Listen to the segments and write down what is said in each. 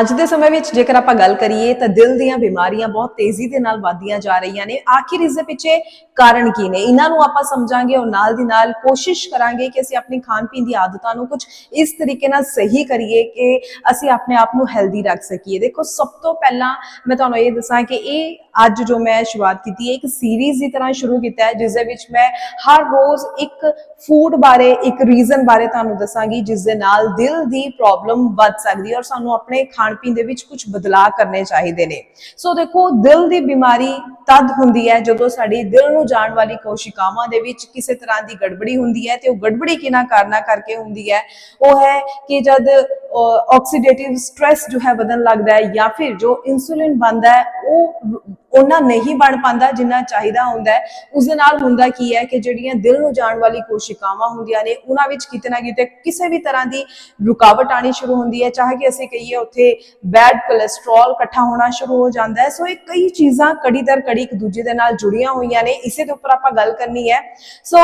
ਅੱਜ ਦੇ ਸਮੇਂ ਵਿੱਚ ਜੇਕਰ ਆਪਾਂ ਗੱਲ ਕਰੀਏ ਤਾਂ ਦਿਲ ਦੀਆਂ ਬਿਮਾਰੀਆਂ ਬਹੁਤ ਤੇਜ਼ੀ ਦੇ ਨਾਲ ਵਧਦੀਆਂ ਜਾ ਰਹੀਆਂ ਨੇ। ਆਖਿਰ ਇਸ ਦੇ ਪਿੱਛੇ ਕਾਰਨ ਕੀ ਨੇ? ਇਹਨਾਂ ਨੂੰ ਆਪਾਂ ਸਮਝਾਂਗੇ ਔਰ ਨਾਲ ਦੀ ਨਾਲ ਕੋਸ਼ਿਸ਼ ਕਰਾਂਗੇ ਕਿ ਅਸੀਂ ਆਪਣੀ ਖਾਣ ਪੀਣ ਦੀ ਆਦਤਾਂ ਨੂੰ ਕੁਝ ਇਸ ਤਰੀਕੇ ਨਾਲ ਸਹੀ ਕਰੀਏ ਕਿ ਅਸੀਂ ਆਪਣੇ ਆਪ ਨੂੰ ਹੈਲਦੀ ਰੱਖ ਸਕੀਏ। ਦੇਖੋ, ਸਭ ਤੋਂ ਪਹਿਲਾਂ ਮੈਂ ਤੁਹਾਨੂੰ ਇਹ ਦੱਸਾਂ ਕਿ ਇਹ ਅੱਜ ਜੋ ਮੈਂ ਸ਼ੁਰੂਆਤ ਕੀਤੀ ਹੈ, ਇੱਕ ਸੀਰੀਜ਼ ਦੀ ਤਰ੍ਹਾਂ ਸ਼ੁਰੂ ਕੀਤਾ ਹੈ, ਜਿਸ ਦੇ ਵਿੱਚ ਮੈਂ ਹਰ ਰੋਜ਼ ਇੱਕ ਫੂਡ ਬਾਰੇ, ਇੱਕ ਰੀਜ਼ਨ ਬਾਰੇ ਤੁਹਾਨੂੰ ਦੱਸਾਂਗੀ, ਜਿਸ ਦੇ ਨਾਲ ਦਿਲ ਦੀ ਪ੍ਰੋਬਲਮ ਵੱਧ ਸਕਦੀ ਹੈ ਔਰ ਸਾਨੂੰ ਆਪਣੇ ਖਾਣ ਪੀਣ ਦੇ ਵਿੱਚ ਕੁਝ ਬਦਲਾਅ ਕਰਨੇ ਚਾਹੀਦੇ ਨੇ। ਸੋ ਦੇਖੋ, ਦਿਲ ਦੀ ਬਿਮਾਰੀ ਤਦ ਹੁੰਦੀ ਹੈ ਜਦੋਂ ਸਾਡੀ ਦਿਲ ਨੂੰ ਜਾਣ ਵਾਲੀ ਕੋਸ਼ਿਕਾਵਾਂ ਦੇ ਵਿੱਚ ਕਿਸੇ ਤਰ੍ਹਾਂ ਦੀ ਗੜਬੜੀ ਹੁੰਦੀ ਹੈ ਤੇ ਉਹ ਗੜਬੜੀ ਕਿਹਨਾਂ ਕਾਰਨਾਂ ਕਰਕੇ ਹੁੰਦੀ ਹੈ? ਉਹ ਹੈ ਕਿ ਜਦ ਆਕਸੀਡੇਟਿਵ ਸਟ्रेस ਜੋ ਹੈ ਵਧਣ ਲੱਗਦਾ ਹੈ ਜਾਂ ਫਿਰ ਜੋ ਇਨਸੂਲਿਨ ਬਣਦਾ ਹੈ, ਉਹ ਉਹਨਾਂ ਨਹੀਂ ਬਣ ਪਾਉਂਦਾ ਜਿੰਨਾ ਚਾਹੀਦਾ ਹੁੰਦਾ ਹੈ। ਉਸ ਦੇ ਨਾਲ ਹੁੰਦਾ ਕੀ ਹੈ ਕਿ ਜਿਹੜੀਆਂ ਦਿਲ ਨੂੰ ਜਾਣ ਵਾਲੀ ਕੋਸ਼ਿਕਾਵਾਂ ਹੁੰਦੀਆਂ ਨੇ, ਉਹਨਾਂ ਵਿੱਚ ਕਿਤੇ ਨਾ ਕਿਤੇ ਕਿਸੇ ਵੀ ਤਰ੍ਹਾਂ ਦੀ ਰੁਕਾਵਟ ਆਣੀ ਸ਼ੁਰੂ ਹੁੰਦੀ ਹੈ। ਚਾਹੇ ਕਿ ਅਸੀਂ ਕਹੀਏ ਉੱਥੇ ਬੈਡ ਕੋਲੇਸਟ੍ਰੋਲ ਇਕੱਠਾ ਹੋਣਾ ਸ਼ੁਰੂ ਹੋ ਜਾਂਦਾ ਹੈ। ਸੋ ਇਹ ਕਈ ਚੀਜ਼ਾਂ ਕੜੀ ਦਰ ਕੜੀ ਇੱਕ ਦੂਜੇ ਦੇ ਨਾਲ ਜੁੜੀਆਂ ਹੋਈਆਂ ਨੇ। ਇਸੇ ਦੇ ਉੱਪਰ ਆਪਾਂ ਗੱਲ ਕਰਨੀ ਹੈ। ਸੋ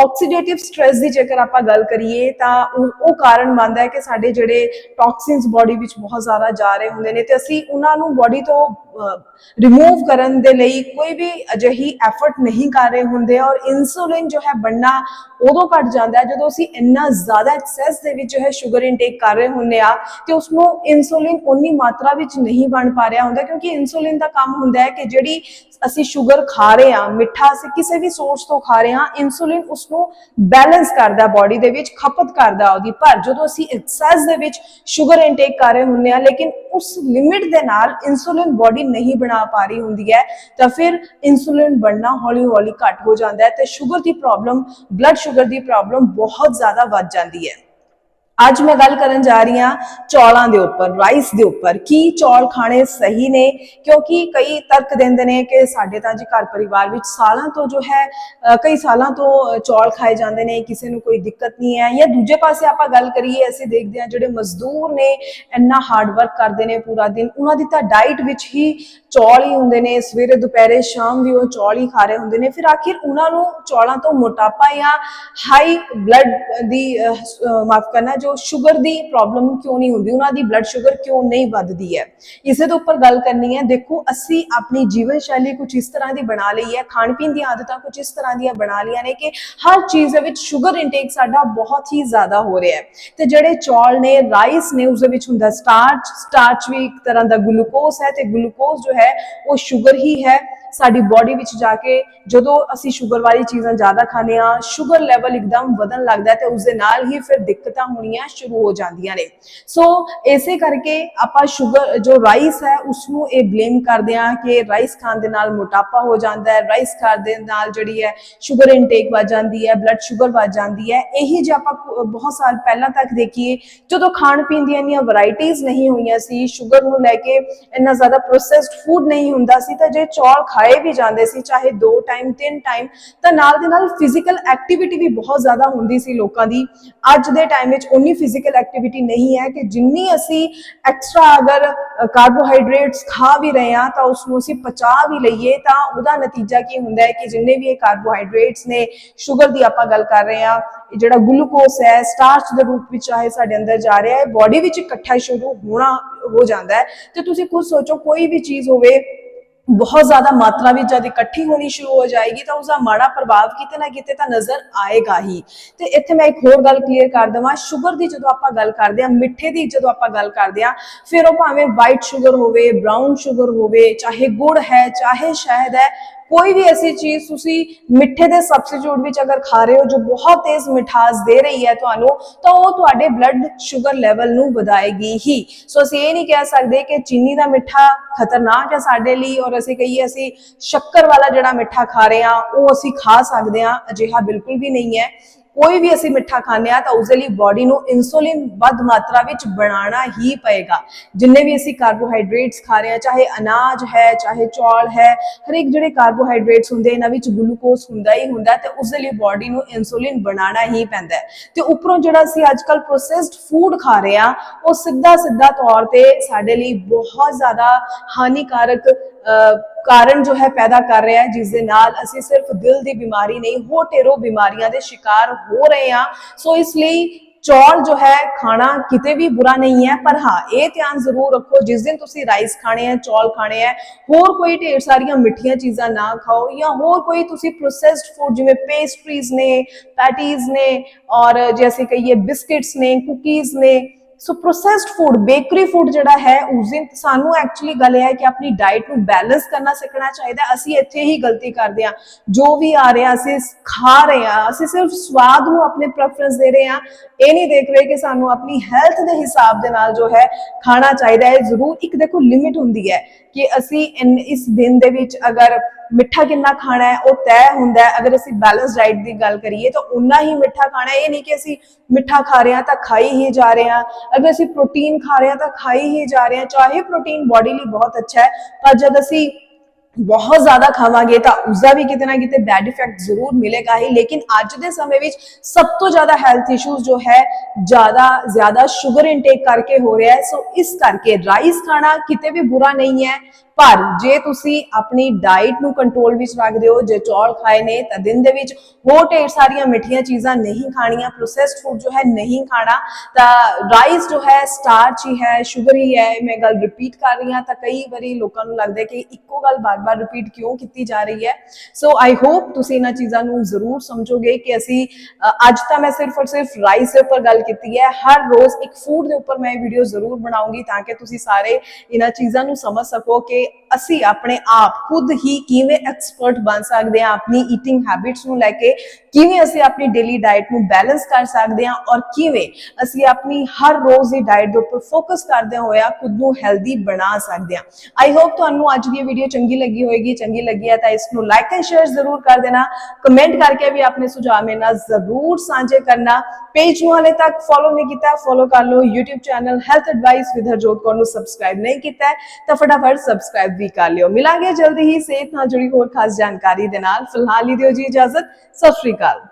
ਆਕਸੀਡੇਟਿਵ ਸਟ्रेस ਦੀ ਜੇਕਰ ਆਪਾਂ ਗੱਲ ਕਰੀਏ ਤਾਂ ਉਹ ਉਹ ਕਾਰਨ ਬਣਦਾ ਹੈ ਕਿ ਸਾਡੇ ਜਿਹੜੇ ਟੌਕਸਿਨਸ ਬਾਡੀ ਵਿੱਚ ਬਹੁਤ ਜ਼ਿਆਦਾ ਜਾ ਰਹੇ ਹੁੰਦੇ ਨੇ ਤੇ ਅਸੀਂ ਉਹਨਾਂ ਨੂੰ ਬਾਡੀ ਤੋਂ ਰਿਮੂਵ ਕਰਨ ਦੇ ਲਈ ਕੋਈ ਵੀ ਅਜਿਹੀ ਐਫਰਟ ਨਹੀਂ ਕਰ ਰਹੇ ਹੁੰਦੇ ਔਰ ਇਨਸੂਲਿਨ ਜੋ ਹੈ ਬਣਨਾ ਉਦੋਂ ਘਟ ਜਾਂਦਾ ਹੈ ਜਦੋਂ ਅਸੀਂ ਇੰਨਾ ਜ਼ਿਆਦਾ ਐਕਸੈਸ ਦੇ ਵਿੱਚ ਜੋ ਹੈ ਸ਼ੂਗਰ ਇਨਟੇਕ ਕਰ ਰਹੇ ਹੁੰਦੇ ਆ ਤੇ ਉਸ ਨੂੰ ਇਨਸੂਲਿਨ ਉਨੀ ਮਾਤਰਾ ਵਿੱਚ ਨਹੀਂ ਬਣ ਪਾ ਰਿਹਾ ਹੁੰਦਾ ਕਿਉਂਕਿ ਇਨਸੂਲਿਨ ਦਾ ਕੰਮ ਹੁੰਦਾ ਹੈ ਕਿ ਜਿਹੜੀ ਅਸੀਂ ਸ਼ੂਗਰ ਖਾ ਰਹੇ ਹਾਂ, ਮਿੱਠਾ ਅਸੀਂ ਕਿਸੇ ਵੀ ਸੋਰਸ ਤੋਂ ਖਾ ਰਹੇ ਹਾਂ ਇਨਸੂਲਿਨ ਉਸ ਨੂੰ ਬੈਲੈਂਸ ਕਰਦਾ ਬਾਡੀ ਦੇ ਵਿੱਚ, ਖਪਤ ਕਰਦਾ ਉਹਦੀ। ਪਰ ਜਦੋਂ ਅਸੀਂ ਐਕਸੈਸ ਦੇ ਵਿੱਚ ਸ਼ੂਗਰ ਇਨਟੇਕ ਕਰ ਰਹੇ ਹੁੰਦੇ ਆ ਲੇਕਿਨ ਉਸ ਲਿਮਿਟ ਦੇ ਨਾਲ ਇਨਸੂਲਿਨ ਬਾਡੀ ਨਹੀਂ ਬਣਾ ਪਾ ਰਹੀ ਹੁੰਦੀ ਹੈ, ਤਾਂ ਫਿਰ ਇਨਸੂਲਿਨ ਬਣਨਾ ਹੌਲੀ ਹੌਲੀ ਘਟ ਹੋ ਜਾਂਦਾ ਹੈ ਤੇ ਸ਼ੂਗਰ ਦੀ ਪ੍ਰੋਬਲਮ ਬਲੱਡ ਸ਼ੂਗਰ ਦੀ ਪ੍ਰੋਬਲਮ ਬਹੁਤ ਜ਼ਿਆਦਾ ਵੱਧ ਜਾਂਦੀ ਹੈ। ਅੱਜ ਮੈਂ ਗੱਲ ਕਰਨ ਜਾ ਰਹੀ ਹਾਂ ਚੌਲਾਂ ਦੇ ਉੱਪਰ ਰਾਈਸ ਦੇ ਉੱਪਰ। ਕੀ ਚੌਲ ਖਾਣੇ ਸਹੀ ਨੇ? ਕਿਉਂਕਿ ਕਈ ਤਰਕ ਦਿੰਦੇ ਨੇ ਕਿ ਸਾਡੇ ਤਾਂ ਜੀ ਘਰ ਪਰਿਵਾਰ ਵਿੱਚ ਸਾਲਾਂ ਤੋਂ ਜੋ ਹੈ ਕਈ ਸਾਲਾਂ ਤੋਂ ਚੌਲ ਖਾਏ ਜਾਂਦੇ ਨੇ, ਕਿਸੇ ਨੂੰ ਕੋਈ ਦਿੱਕਤ ਨਹੀਂ ਹੈ। ਜਾਂ ਦੂਜੇ ਪਾਸੇ ਆਪਾਂ ਗੱਲ ਕਰੀਏ, ਅਸੀਂ ਦੇਖਦੇ ਹਾਂ ਜਿਹੜੇ ਮਜ਼ਦੂਰ ਨੇ, ਇੰਨਾ ਹਾਰਡ ਵਰਕ ਕਰਦੇ ਨੇ ਪੂਰਾ ਦਿਨ। ਉਹਨਾਂ ਦੀ ਤਾਂ ਡਾਈਟ ਵਿੱਚ ਹੀ ਚੌਲ ਹੀ ਹੁੰਦੇ ਨੇ। ਸਵੇਰੇ, ਦੁਪਹਿਰੇ, ਸ਼ਾਮ ਵੀ ਉਹ ਚੌਲ ਹੀ ਖਾ ਰਹੇ ਹੁੰਦੇ ਨੇ। ਫਿਰ ਆਖਿਰ ਉਹਨਾਂ ਨੂੰ ਚੌਲਾਂ ਤੋਂ ਮੋਟਾਪਾ ਜਾਂ ਹਾਈ ਬਲੱਡ ਦੀ ਮਾਫ ਕਰਨਾ ਜੋ ਸ਼ੂਗਰ ਦੀ ਪ੍ਰੋਬਲਮ ਕਿਉਂ ਨਹੀਂ ਹੁੰਦੀ, ਉਹਨਾਂ ਦੀ ਬਲੱਡ ਸ਼ੂਗਰ ਕਿਉਂ ਨਹੀਂ ਵੱਧਦੀ ਹੈ? ਇਸੇ ਦੇ ਉੱਪਰ ਗੱਲ ਕਰਨੀ ਹੈ, ਦੇਖੋ ਅਸੀਂ ਆਪਣੀ ਜੀਵਨ ਸ਼ੈਲੀ ਕੁਝ ਇਸ ਤਰ੍ਹਾਂ ਦੀ ਬਣਾ ਲਈ ਹੈ, ਖਾਣ ਪੀਣ ਦੀਆਂ ਆਦਤਾਂ ਕੁਝ ਇਸ ਤਰ੍ਹਾਂ ਦੀਆਂ ਬਣਾ ਲਈਆਂ ਨੇ ਕਿ ਹਰ ਚੀਜ਼ ਦੇ ਵਿੱਚ ਸ਼ੂਗਰ ਇਨਟੇਕ ਸਾਡਾ ਬਹੁਤ ਹੀ ਜ਼ਿਆਦਾ ਹੋ ਰਿਹਾ ਹੈ। ਤੇ ਜਿਹੜੇ ਚੌਲ ਨੇ ਰਾਈਸ ਨੇ, ਉਸ ਦੇ ਵਿੱਚ ਹੁੰਦਾ ਸਟਾਰਚ ਸਟਾਰਚ ਵੀ ਇੱਕ ਤਰ੍ਹਾਂ ਦਾ ਗਲੂਕੋਜ਼ ਹੈ ਤੇ ਗਲੂਕੋਜ਼ ਜੋ ਹੈ ਉਹ ਸ਼ੂਗਰ ਹੀ ਹੈ। ਸਾਡੀ ਬਾਡੀ ਵਿੱਚ ਜਾ ਕੇ ਜਦੋਂ ਅਸੀਂ ਸ਼ੂਗਰ ਵਾਲੀ ਚੀਜ਼ਾਂ ਜ਼ਿਆਦਾ ਖਾਂਦੇ ਆ ਸ਼ੂਗਰ ਲੈਵਲ ਇੱਕਦਮ ਵਧਣ ਲੱਗਦਾ ਤੇ ਉਸ ਦੇ ਨਾਲ ਹੀ ਫਿਰ ਦਿੱਕਤਾਂ ਹੋਣੀਆਂ ਸ਼ੁਰੂ ਹੋ ਜਾਂਦੀਆਂ ਨੇ। ਸੋ ਇਸੇ ਕਰਕੇ ਆਪਾਂ ਸ਼ੂਗਰ ਜੋ ਰਾਈਸ ਹੈ ਉਸ ਨੂੰ ਇਹ ਬਲੇਮ ਕਰਦੇ ਆ ਕਿ ਰਾਈਸ ਖਾਣ ਦੇ ਨਾਲ ਮੋਟਾਪਾ ਹੋ ਜਾਂਦਾ ਹੈ। ਰਾਈਸ ਖਾਣ ਦੇ ਨਾਲ ਜਿਹੜੀ ਹੈ ਸ਼ੂਗਰ ਇਨਟੇਕ ਵੱਧ ਜਾਂਦੀ ਹੈ ਬਲੱਡ ਸ਼ੂਗਰ ਵੱਧ ਜਾਂਦੀ ਹੈ। ਇਹੀ ਜੇ ਆਪਾਂ ਬਹੁਤ ਸਾਲ ਪਹਿਲਾਂ ਤੱਕ ਦੇਖੀਏ, ਜਦੋਂ ਖਾਣ ਪੀਣ ਦੀਆਂ ਇੰਨੀਆਂ ਵੈਰਾਈਟੀਆਂ ਨਹੀਂ ਹੋਈਆਂ ਸੀ ਸ਼ੂਗਰ ਨੂੰ ਲੈ ਕੇ ਇੰਨਾ ਜ਼ਿਆਦਾ ਪ੍ਰੋਸੈਸਡ ਫੂਡ ਨਹੀਂ ਹੁੰਦਾ ਸੀ, ਤਾਂ ਜੇ ਚੌਲ ਖਾਏ ਵੀ ਜਾਂਦੇ ਸੀ, ਚਾਹੇ ਦੋ ਟਾਈਮ ਤਿੰਨ ਟਾਈਮ ਤਾਂ ਨਾਲ ਦੇ ਨਾਲ ਫਿਜ਼ੀਕਲ ਐਕਟੀਵਿਟੀ ਵੀ ਬਹੁਤ ਜ਼ਿਆਦਾ ਹੁੰਦੀ ਸੀ ਲੋਕਾਂ ਦੀ। ਅੱਜ ਦੇ ਟਾਈਮ ਵਿੱਚ ਉਨੀ ਫਿਜ਼ੀਕਲ ਐਕਟੀਵਿਟੀ ਨਹੀਂ ਹੈ ਕਿ ਜਿੰਨੀ ਅਸੀਂ ਐਕਸਟਰਾ ਅਗਰ ਕਾਰਬੋਹਾਈਡਰੇਟਸ ਖਾ ਵੀ ਰਹੇ ਹਾਂ ਤਾਂ ਉਸ ਨੂੰ ਅਸੀਂ ਪਚਾ ਵੀ ਲਈਏ ਤਾਂ ਉਹਦਾ ਨਤੀਜਾ ਕੀ ਹੁੰਦਾ ਹੈ ਕਿ ਜਿੰਨੇ ਵੀ ਇਹ ਕਾਰਬੋਹਾਈਡਰੇਟਸ ਨੇ ਸ਼ੂਗਰ ਦੀ ਆਪਾਂ ਗੱਲ ਕਰ ਰਹੇ ਹਾਂ ਜਿਹੜਾ ਗਲੂਕੋਸ ਹੈ ਸਟਾਰਚ ਦੇ ਰੂਪ ਵਿੱਚ ਆਏ ਸਾਡੇ ਅੰਦਰ ਜਾ ਰਿਹਾ ਹੈ ਬਾਡੀ ਵਿੱਚ ਇਕੱਠਾ ਸ਼ੁਰੂ ਹੋਣਾ ਹੋ ਜਾਂਦਾ ਹੈ। ਤੇ ਤੁਸੀਂ ਖੁਦ ਸੋਚੋ ਕੋਈ ਵੀ ਚੀਜ਼ ਹੋਵੇ ਬਹੁਤ ਜ਼ਿਆਦਾ ਮਾਤਰਾ ਵਿੱਚ ਜਦ ਇਕੱਠੀ ਹੋਣੀ ਸ਼ੁਰੂ ਹੋ ਜਾਏਗੀ ਤਾਂ ਉਸ ਦਾ ਮਾੜਾ ਪ੍ਰਭਾਵ ਕਿਤੇ ਨਾ ਕਿਤੇ ਤਾਂ ਨਜ਼ਰ ਆਏਗਾ ਹੀ। ਤੇ ਇੱਥੇ ਮੈਂ ਇੱਕ ਹੋਰ ਗੱਲ ਕਲੀਅਰ ਕਰ ਦਵਾਂ। ਸ਼ੂਗਰ ਦੀ ਜਦੋਂ ਆਪਾਂ ਗੱਲ ਕਰਦੇ ਹਾਂ, ਮਿੱਠੇ ਦੀ ਜਦੋਂ ਆਪਾਂ ਗੱਲ ਕਰਦੇ ਹਾਂ, ਫਿਰ ਉਹ ਭਾਵੇਂ ਵਾਈਟ ਸ਼ੂਗਰ ਹੋਵੇ ਬ੍ਰਾਊਨ ਸ਼ੂਗਰ ਹੋਵੇ, ਚਾਹੇ ਗੁੜ ਹੈ, ਚਾਹੇ ਸ਼ਹਿਦ ਹੈ ਕੋਈ ਵੀ ਐਸੀ ਚੀਜ਼ ਤੁਸੀਂ ਮਿੱਠੇ ਦੇ ਸਬਸਟੀਟਿਊਟ ਵਿੱਚ ਅਗਰ ਖਾ ਰਹੇ ਹੋ ਜੋ ਬਹੁਤ ਤੇਜ਼ ਮਿਠਾਸ ਦੇ ਰਹੀ ਹੈ ਤੁਹਾਨੂੰ, ਤਾਂ ਉਹ ਤੁਹਾਡੇ ਬਲੱਡ ਸ਼ੂਗਰ ਲੈਵਲ ਨੂੰ ਵਧਾਏਗੀ ਹੀ। ਸੋ ਅਸੀਂ ਇਹ ਨਹੀਂ ਕਹਿ ਸਕਦੇ ਕਿ ਚੀਨੀ ਦਾ ਮਿੱਠਾ ਖਤਰਨਾਕ ਹੈ ਸਾਡੇ ਲਈ ਔਰ ਅਸੀਂ ਕਹੀਏ ਅਸੀਂ ਸ਼ੱਕਰ ਵਾਲਾ ਜਿਹੜਾ ਮਿੱਠਾ ਖਾ ਰਹੇ ਹਾਂ, ਉਹ ਅਸੀਂ ਖਾ ਸਕਦੇ ਹਾਂ, ਅਜਿਹਾ ਬਿਲਕੁਲ ਵੀ ਨਹੀਂ ਹੈ। ਕੋਈ ਵੀ ਅਸੀਂ ਮਿੱਠਾ ਖਾਂਦੇ ਆ ਤਾਂ ਉਸਦੇ ਲਈ ਬਾਡੀ ਨੂੰ ਇਨਸੂਲਿਨ ਵੱਧ ਮਾਤਰਾ ਵਿੱਚ ਬਣਾਉਣਾ ਹੀ ਪਏਗਾ। ਜਿੰਨੇ ਵੀ ਅਸੀਂ ਕਾਰਬੋਹਾਈਡਰੇਟਸ ਖਾ ਰਹੇ ਹਾਂ, ਚਾਹੇ ਅਨਾਜ ਹੈ, ਚਾਹੇ ਚੌਲ ਹੈ, ਹਰੇਕ ਜਿਹੜੇ ਕਾਰਬੋਹਾਈਡਰੇਟਸ ਹੁੰਦੇ ਇਹਨਾਂ ਵਿੱਚ ਗਲੂਕੋਜ਼ ਹੁੰਦਾ ਹੀ ਹੁੰਦਾ ਤੇ ਉਸਦੇ ਲਈ ਬਾਡੀ ਨੂੰ ਇਨਸੂਲਿਨ ਬਣਾਉਣਾ ਹੀ ਪੈਂਦਾ ਹੈ। ਤੇ ਉੱਪਰੋਂ ਜਿਹੜਾ ਅਸੀਂ ਅੱਜਕੱਲ ਪ੍ਰੋਸੈਸਡ ਫੂਡ ਖਾ ਰਹੇ ਆ ਉਹ ਸਿੱਧਾ ਸਿੱਧਾ ਤੌਰ ਤੇ ਸਾਡੇ ਲਈ ਬਹੁਤ ਜ਼ਿਆਦਾ ਹਾਨੀਕਾਰਕ ਕਾਰਨ ਜੋ ਹੈ ਪੈਦਾ ਕਰ ਰਿਹਾ ਹੈ ਜਿਸ ਦੇ ਨਾਲ ਅਸੀਂ ਸਿਰਫ ਦਿਲ ਦੀ ਬਿਮਾਰੀ ਨਹੀਂ ਹੋਰ ਢੇਰੋਂ ਬਿਮਾਰੀਆਂ ਦੇ ਸ਼ਿਕਾਰ ਹੋ ਰਹੇ ਹਾਂ। ਸੋ ਇਸ ਲਈ ਚੌਲ ਜੋ ਹੈ, ਖਾਣਾ ਕਿਤੇ ਵੀ ਬੁਰਾ ਨਹੀਂ ਹੈ, ਪਰ ਹਾਂ, ਇਹ ਧਿਆਨ ਜ਼ਰੂਰ ਰੱਖੋ, ਜਿਸ ਦਿਨ ਤੁਸੀਂ ਰਾਈਸ ਖਾਣੇ ਹੈ, ਚੌਲ ਖਾਣੇ ਹੈ, ਹੋਰ ਕੋਈ ਢੇਰ ਸਾਰੀਆਂ ਮਿੱਠੀਆਂ ਚੀਜ਼ਾਂ ਨਾ ਖਾਓ, ਜਾਂ ਹੋਰ ਕੋਈ ਤੁਸੀਂ ਪ੍ਰੋਸੈਸਡ ਫੂਡ ਜਿਵੇਂ ਪੇਸਟਰੀਜ਼ ਨੇ ਪੈਟੀਜ਼ ਨੇ, ਔਰ ਜੇ ਅਸੀਂ ਕਹੀਏ ਬਿਸਕਿਟਸ ਨੇ ਕੁਕੀਜ਼ ਨੇ so processed food bakery food ਜਿਹੜਾ ਹੈ, ਉਸ ਦਿਨ ਸਾਨੂੰ ਐਕਚੁਅਲੀ ਗੱਲ ਇਹ ਹੈ ਕਿ ਆਪਣੀ ਡਾਈਟ ਨੂੰ ਬੈਲੈਂਸ ਕਰਨਾ ਸਿੱਖਣਾ ਚਾਹੀਦਾ ਅਸੀਂ ਇੱਥੇ ਹੀ ਗਲਤੀ ਕਰਦੇ ਹਾਂ। ਜੋ ਵੀ ਆ ਰਿਹਾ, ਅਸੀਂ ਖਾ ਰਹੇ ਹਾਂ। ਅਸੀਂ ਸਿਰਫ ਸਵਾਦ ਨੂੰ ਆਪਣੇ ਪ੍ਰੈਫਰੈਂਸ ਦੇ ਰਹੇ ਹਾਂ। ਇਹ ਨਹੀਂ ਦੇਖ ਰਹੇ ਕਿ ਸਾਨੂੰ ਆਪਣੀ ਹੈਲਥ ਦੇ ਹਿਸਾਬ ਦੇ ਨਾਲ ਜੋ ਹੈ, ਖਾਣਾ ਚਾਹੀਦਾ ਹੈ। ਜ਼ਰੂਰ ਇੱਕ ਦੇਖੋ ਲਿਮਿਟ ਹੁੰਦੀ ਹੈ। ਕਿ ਅਸੀਂ ਇਸ ਦਿਨ ਦੇ ਵਿੱਚ ਅਗਰ ਮਿੱਠਾ ਕਿੰਨਾ ਖਾਣਾ ਹੈ, ਉਹ ਤੈਅ ਹੁੰਦਾ ਹੈ। ਅਗਰ ਅਸੀਂ ਬੈਲੈਂਸ ਡਾਈਟ ਦੀ ਗੱਲ ਕਰੀਏ ਤਾਂ ਉਨਾ ਹੀ ਮਿੱਠਾ ਖਾਣਾ ਇਹ ਨਹੀਂ ਕਿ ਅਸੀਂ ਮਿੱਠਾ ਖਾ ਰਹੇ ਹਾਂ ਤਾਂ ਖਾਈ ਹੀ ਜਾ ਰਹੇ ਹਾਂ। ਅਗਰ ਅਸੀਂ ਪ੍ਰੋਟੀਨ ਖਾ ਰਹੇ ਹਾਂ ਤਾਂ ਖਾਈ ਹੀ ਜਾ ਰਹੇ ਹਾਂ। ਚਾਹੇ ਪ੍ਰੋਟੀਨ ਬਾਡੀ ਲਈ ਬਹੁਤ ਅੱਛਾ ਹੈ, ਪਰ ਜਦ ਅਸੀਂ ਬਹੁਤ ਜ਼ਿਆਦਾ ਖਾਵਾਂਗੇ ਤਾਂ ਉਸਦਾ ਵੀ ਕਿਤੇ ਨਾ ਕਿਤੇ ਬੈਡ ਇਫੈਕਟ ਜ਼ਰੂਰ ਮਿਲੇਗਾ ਹੀ। ਲੇਕਿਨ ਅੱਜ ਦੇ ਸਮੇਂ ਵਿੱਚ ਸਭ ਤੋਂ ਜ਼ਿਆਦਾ ਹੈਲਥ ਇਸ਼ੂਜ਼ ਜੋ ਹੈ, ਜ਼ਿਆਦਾ ਜ਼ਿਆਦਾ ਸ਼ੂਗਰ ਇਨਟੇਕ ਕਰਕੇ ਹੋ ਰਿਹਾ ਹੈ। ਸੋ ਇਸ ਕਰਕੇ ਰਾਈਸ ਖਾਣਾ ਕਿਤੇ ਵੀ ਬੁਰਾ ਨਹੀਂ ਹੈ। ਪਰ ਜੇ ਤੁਸੀਂ ਆਪਣੀ ਡਾਈਟ ਨੂੰ ਕੰਟਰੋਲ ਵਿੱਚ ਰੱਖਦੇ ਹੋ, ਜੇ ਚੌਲ ਖਾਏ ਨੇ, ਤਾਂ ਦਿਨ ਦੇ ਵਿੱਚ ਹੋਰ ਢੇਰ ਸਾਰੀਆਂ ਮਿੱਠੀਆਂ ਚੀਜ਼ਾਂ ਨਹੀਂ ਖਾਣੀਆਂ। ਪ੍ਰੋਸੈਸਡ ਫੂਡ ਜੋ ਹੈ ਨਹੀਂ ਖਾਣਾ। ਤਾਂ ਰਾਈਸ ਜੋ ਹੈ ਸਟਾਰਚ ਹੀ ਹੈ ਸ਼ੂਗਰ ਹੀ ਹੈ। ਮੈਂ ਗੱਲ ਰਿਪੀਟ ਕਰ ਰਹੀ ਹਾਂ ਤਾਂ ਕਈ ਵਾਰੀ ਲੋਕਾਂ ਨੂੰ ਲੱਗਦਾ ਕਿ ਇੱਕੋ ਗੱਲ ਬਾਰ-ਬਾਰ ਰਿਪੀਟ ਕਿਉਂ ਕੀਤੀ ਜਾ ਰਹੀ ਹੈ? ਸੋ ਆਈ ਹੋਪ ਤੁਸੀਂ ਇਹਨਾਂ ਚੀਜ਼ਾਂ ਨੂੰ ਜ਼ਰੂਰ ਸਮਝੋਗੇ ਕਿ ਅਸੀਂ ਅੱਜ ਤਾਂ ਮੈਂ ਸਿਰਫ ਔਰ ਸਿਰਫ ਰਾਈਸ ਦੇ ਉੱਪਰ ਗੱਲ ਕੀਤੀ ਹੈ। ਹਰ ਰੋਜ਼ ਇੱਕ ਫੂਡ ਦੇ ਉੱਪਰ ਮੈਂ ਇਹ ਵੀਡੀਓ ਜ਼ਰੂਰ ਬਣਾਉਂਗੀ ਤਾਂ ਕਿ ਤੁਸੀਂ ਸਾਰੇ ਇਹਨਾਂ ਚੀਜ਼ਾਂ ਨੂੰ ਸਮਝ ਸਕੋ ਕਿ ਅਸੀਂ ਆਪਣੇ ਆਪ ਖੁਦ ਹੀ ਕਿਵੇਂ ਐਕਸਪਰਟ ਬਣ ਸਕਦੇ ਹਾਂ, ਆਪਣੀ ਈਟਿੰਗ ਹੈਬਿਟਸ ਨੂੰ ਲੈ ਕੇ ਕਿਵੇਂ ਅਸੀਂ ਆਪਣੀ ਡੇਲੀ ਡਾਈਟ ਨੂੰ ਬੈਲੈਂਸ ਕਰ ਸਕਦੇ ਹਾਂ ਔਰ ਕਿਵੇਂ ਅਸੀਂ ਆਪਣੀ ਹਰ ਰੋਜ਼ ਦੀ ਡਾਈਟ ਦੇ ਉੱਪਰ ਫੋਕਸ ਕਰਦੇ ਹੋਇਆ ਖੁਦ ਨੂੰ ਹੈਲਦੀ ਬਣਾ ਸਕਦੇ ਹਾਂ। ਆਈ ਹੋਪ ਤੁਹਾਨੂੰ ਅੱਜ ਦੀ ਵੀਡੀਓ ਚੰਗੀ ਲੱਗੀ ਹੋਏਗੀ, ਚੰਗੀ ਲੱਗੀ ਹੈ ਤਾਂ ਇਸ ਨੂੰ ਲਾਈਕ ਐਂਡ ਸ਼ੇਅਰ ਜ਼ਰੂਰ ਕਰ ਦੇਣਾ। ਕਮੈਂਟ ਕਰਕੇ ਵੀ ਆਪਣੇ ਸੁਝਾਅ ਮੇਰੇ ਨਾਲ ਜ਼ਰੂਰ ਸਾਂਝੇ ਕਰਨਾ। ਪੇਜ ਨੂੰ ਹਾਲੇ ਤੱਕ ਫੋਲੋ ਨਹੀਂ ਕੀਤਾ ਫੋਲੋ ਕਰ ਲਓ। YouTube channel health advice with Harjot Kaur ਨੂੰ ਸਬਸਕ੍ਰਾਈਬ ਨਹੀਂ ਕੀਤਾ ਤਾਂ ਫਟਾਫਟ ਸਬਸਕ੍ਰਾਈਬ ਵੀ ਕਰ ਲਿਓ। ਮਿਲਾਂਗੇ ਜਲਦੀ ਹੀ ਸਿਹਤ ਨਾਲ ਜੁੜੀ ਹੋਰ ਖਾਸ ਜਾਣਕਾਰੀ ਦੇ ਨਾਲ। ਫਿਲਹਾਲ ਹੀ ਦਿਓ ਜੀ ਇਜਾਜ਼ਤ। ਸਤਿ ਸ਼੍ਰੀ ਅਕਾਲ। mercado.